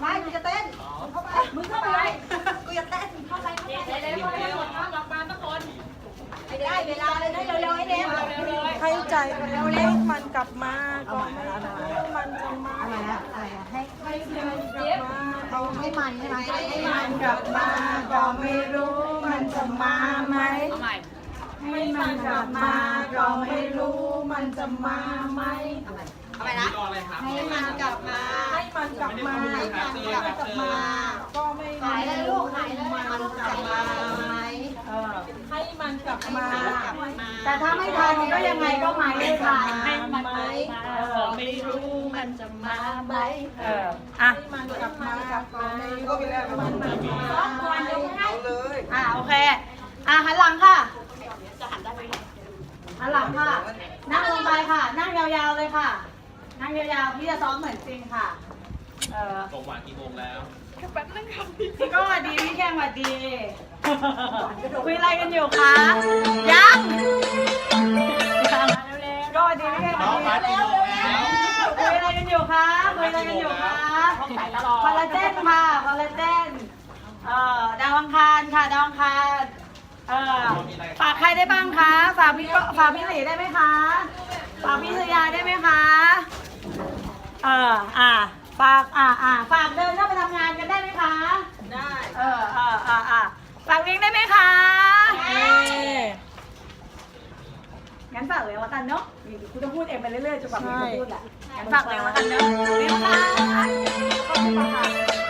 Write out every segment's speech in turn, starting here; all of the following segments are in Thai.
ไม่กูจะเต้นเข้าไปมึงเข้าไปกูจะเต้นเข้าไปเข้าไปเร็วๆเร็วๆออกมาทุกคนไม่ได้เวลาเลยนะเร็วๆให้เร็วให้ใจกันแล้วเลขมันกลับมาก็ไม่รู้มันจะมาอะไรนะอะไรนะให้ให้มันกลับมาเขาให้มันใช่ไหมให้มันกลับมาก็ไม่รู้มันจะมาไหมให้มันกลับมาก็ไม่รู้มันจะมาไหมอะไร ให้มันกลับมา ให้มันกลับมาให้มันกลับมา ก็ไม่ขายเลยลูกขายเลยมันกลับมาไหมเออให้มันกลับมา แต่ถ้าไม่ทันก็ยังไงก็มาไม่ทันให้มันไหมเออไม่รู้มันจะมาไหมเอออะให้มันกลับมาก็ไม่รู้มันจะมาควรจะให้อ่าโอเคอ่าหันหลังค่ะจะหันได้ไหมหันหลังค่ะ นั่งลงไปค่ะ นั่งยาวๆเลยค่ะ นั่งยาวๆพี่จะซ้อมเหมือนจริงค่ะ เออตกหวานกี่โมงแล้วพี่ก็หวัดดีพี่แข้งหวัดดี คุยอะไรกันอยู่คะ ยังยังก็หวัดดีพี่แข้งหวัดดี เร็วๆคุยอะไรกันอยู่คะคุยอะไรกันอยู่คะคอลลาเจนค่ะคอลลาเจนเอ่อดาวอังคารค่ะดาวอังคารเอ่อฝากใครได้บ้างคะ ฝากพี่ก็ฝากพี่หลีได้ไหมคะ ฝากพี่ชยาได้ไหมคะ เอออ่าฝากอ่าอ่าฝากเดินเข้าไปทำงานกันได้ไหมคะ ได้ เออเอออ่าอ่าฝากเลี้ยงได้ไหมคะเอ๊ะงั้นฝากเลี้ยงละกันเนาะคุณต้องพูดเองไปเรื่อยๆจนกว่าคุณใช่จะพูดแหละงั้นฝากเลี้ยงละกันเนาะเลี้ยงค่ะขอบคุณค่ะ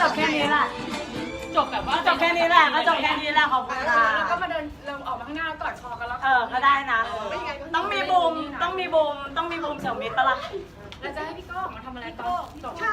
จบแค่นี้แหละจบแบบว่าจบแค่นี้แหละก็จบแค่นี้แหละขอบคุณค่ะแล้วก็มาเดินเริ่มออกมาข้างหน้ากอดคอกันแล้วเออก็ได้นะ ต้องมีบูมต้องมีบูมต้องมีบูมเสี่ยวมิตรปะล่ะเราจะให้พี่ก้องมาทำอะไรต่อใช่